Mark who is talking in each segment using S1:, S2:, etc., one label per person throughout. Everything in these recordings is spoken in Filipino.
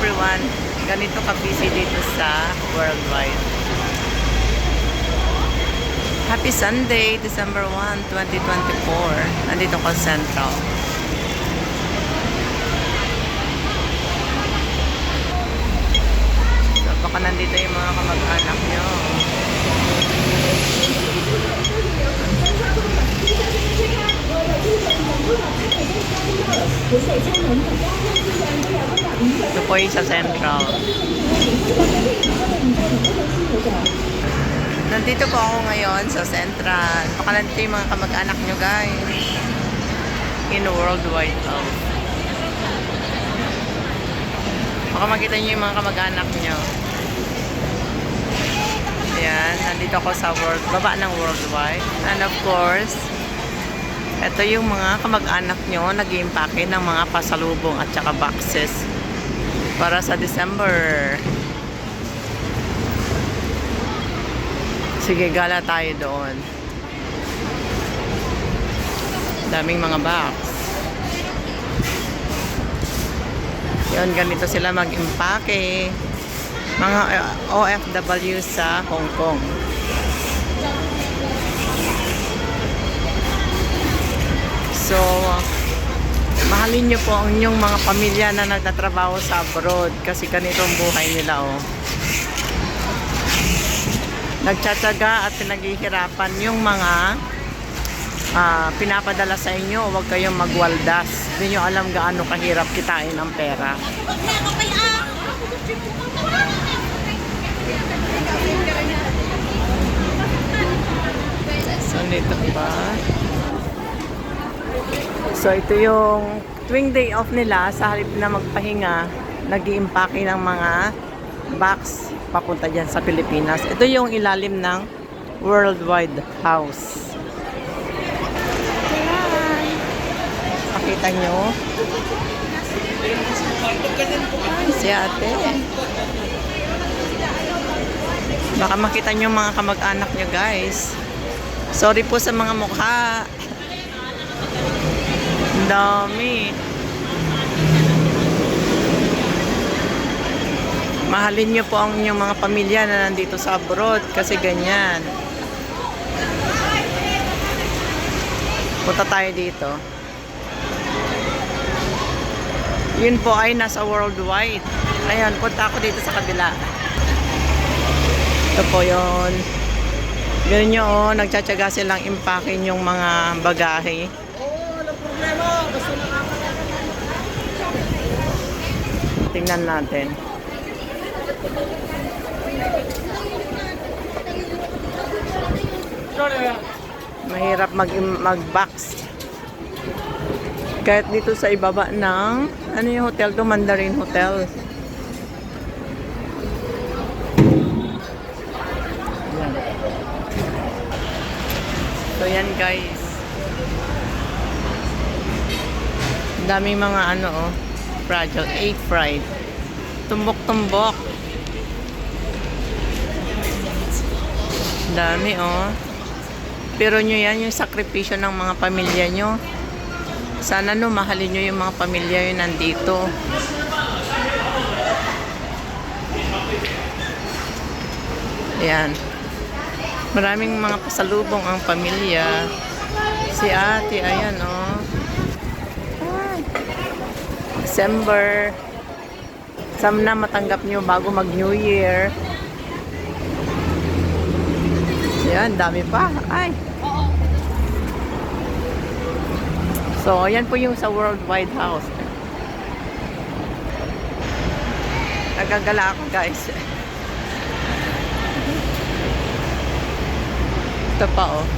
S1: everyone. Ganito ka-busy dito sa Worldwide. Happy Sunday, December 1, 2024. Nandito ko Central. So, baka nandito yung mga kamag-anak nyo. Ito po yung sa Central. Nandito po ako ngayon sa Central. Baka yung mga kamag-anak nyo guys. In Worldwide House. Baka makita nyo yung mga kamag-anak nyo. Ayan, nandito ako sa world, baba ng Worldwide. And of course, ito yung mga kamag-anak nyo nag iimpake ng mga pasalubong at saka boxes para sa December. Sige, gala tayo doon. Daming mga box. Yun, ganito sila mag-impake. Mga uh, OFW sa Hong Kong. Mahalin nyo po ang inyong mga pamilya na nagtatrabaho sa abroad kasi ganito ang buhay nila, oh. Nagtsatsaga at pinaghihirapan yung mga ah, pinapadala sa inyo. Huwag kayong magwaldas. Hindi nyo alam gaano kahirap kitain ang pera. So, dito pa. So, ito yung tuwing day off nila, sa halip na magpahinga, nag iimpake ng mga box papunta dyan sa Pilipinas. Ito yung ilalim ng Worldwide House. Hi! Pakita nyo. Si ate. Baka makita nyo mga kamag-anak nyo guys. Sorry po sa mga mukha. Ang dami. Mahalin nyo po ang inyong mga pamilya na nandito sa abroad kasi ganyan. Punta tayo dito. Yun po ay nasa worldwide. Ayan, punta ako dito sa kabila. Ito po yun. Ganun nyo, oh, nagtsatsaga silang impakin yung mga bagahe. Tingnan natin. Mahirap mag mag-box. Kahit dito sa ibaba ng ano yung hotel to Mandarin Hotel. So yan guys. Daming mga ano oh, project, egg fried. Tumbok-tumbok. Dami oh. Pero nyo yan yung sakripisyo ng mga pamilya nyo. Sana no, mahalin nyo yung mga pamilya yung nandito. Ayan. Maraming mga pasalubong ang pamilya. Si ate, ayan oh. December. Sam na matanggap nyo bago mag New Year. Ayan, dami pa. Ay. So, ayan po yung sa Worldwide House. Nagagala ako guys. Ito pa oh.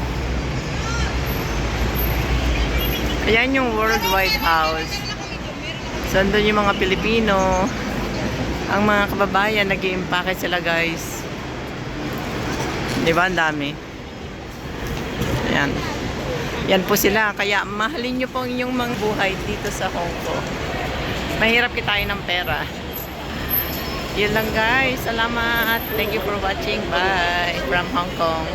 S1: Ayan yung Worldwide House. So, andun yung mga Pilipino. Ang mga kababayan, nag iimpake sila guys. Di ba? Ang dami. Ayan. Yan po sila. Kaya mahalin nyo po ang inyong mga buhay dito sa Hong Kong. Mahirap kitain ng pera. Yun lang guys. Salamat. Thank you for watching. Bye. From Hong Kong.